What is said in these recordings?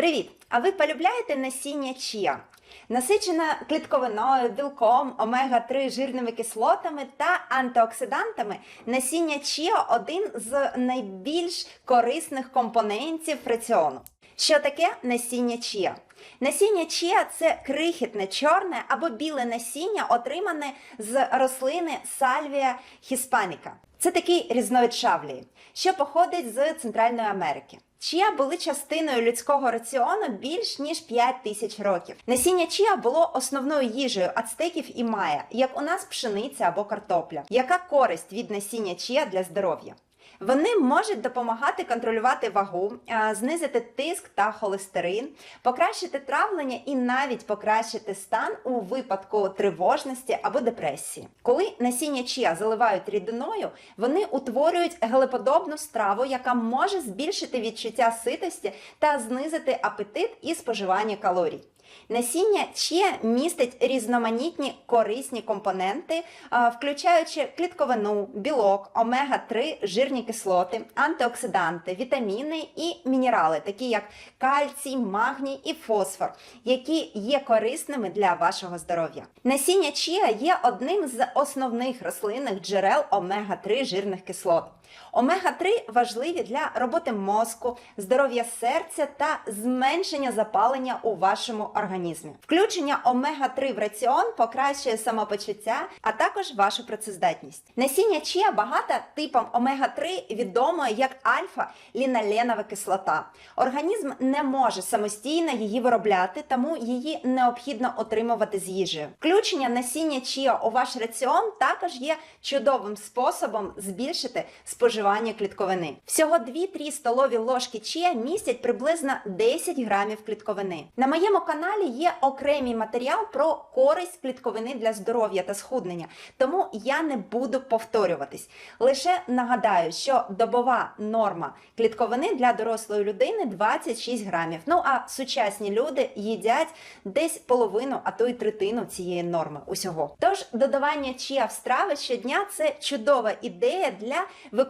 Привіт! А ви полюбляєте насіння чія? Насичена клітковиною, білком, омега-3 жирними кислотами та антиоксидантами, насіння чія один з найбільш корисних компонентів раціону. Що таке насіння чія? Насіння чія це крихітне чорне або біле насіння, отримане з рослини сальвія хіспаніка. Це такий різновид шавлії, що походить з Центральної Америки. Чія були частиною людського раціону більш ніж 5 тисяч років. Насіння чія було основною їжею ацтеків і майя, як у нас пшениця або картопля. Яка користь від насіння чія для здоров'я? Вони можуть допомагати контролювати вагу, знизити тиск та холестерин, покращити травлення і навіть покращити стан у випадку тривожності або депресії. Коли насіння чия заливають рідиною, вони утворюють гелеподобну страву, яка може збільшити відчуття ситості та знизити апетит і споживання калорій. Насіння чия містить різноманітні корисні компоненти, включаючи клітковину, білок, омега-3 жирні кислоти, антиоксиданти, вітаміни і мінерали, такі як кальцій, магній і фосфор, які є корисними для вашого здоров'я. Насіння чия є одним з основних рослинних джерел омега-3 жирних кислот. Омега-3 важливі для роботи мозку, здоров'я серця та зменшення запалення у вашому організмі. Включення омега-3 в раціон покращує самопочуття, а також вашу працездатність. Насіння чия багато типом омега-3 відомою як альфа-ліналенова кислота. Організм не може самостійно її виробляти, тому її необхідно отримувати з їжею. Включення насіння чия у ваш раціон також є чудовим способом збільшити споживання клітковини. Всього 2-3 столові ложки чия містять приблизно 10 грамів клітковини. На моєму каналі є окремий матеріал про користь клітковини для здоров'я та схуднення, тому я не буду повторюватись. Лише нагадаю, що добова норма клітковини для дорослої людини 26 грамів. Ну а сучасні люди їдять десь половину, а то й третину цієї норми усього. Тож додавання чия в страви щодня це чудова ідея для виконання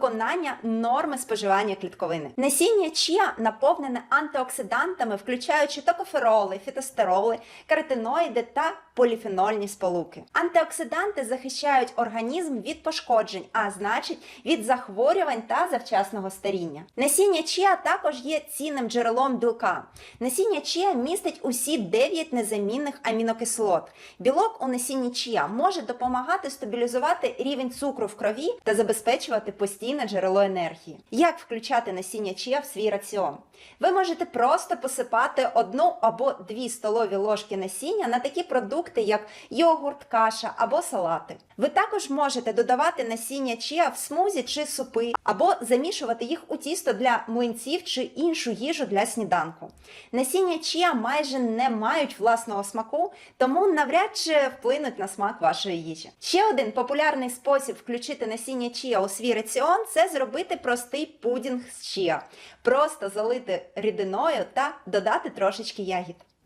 норми споживання клітковини. Насіння чия наповнене антиоксидантами, включаючи токофероли, фітостероли, каротиноїди та поліфенольні сполуки. Антиоксиданти захищають організм від пошкоджень, а значить від захворювань та завчасного старіння. Насіння чия також є цінним джерелом білка. Насіння чия містить усі 9 незамінних амінокислот. Білок у насінні чия може допомагати стабілізувати рівень цукру в крові та забезпечувати постійне джерело енергії. Як включати насіння чия в свій раціон? Ви можете просто посипати одну або дві столові ложки насіння на такі продукти, як йогурт, каша або салати. Ви також можете додавати насіння чия в смузі чи супи, або замішувати їх у тісто для млинців чи іншу їжу для сніданку. Насіння чия майже не мають власного смаку, тому навряд чи вплинуть на смак вашої їжі. Ще один популярний спосіб включити насіння чия у свій раціон це зробити простий пудінг з чіа. Просто залити рідиною та додати трошечки ягід.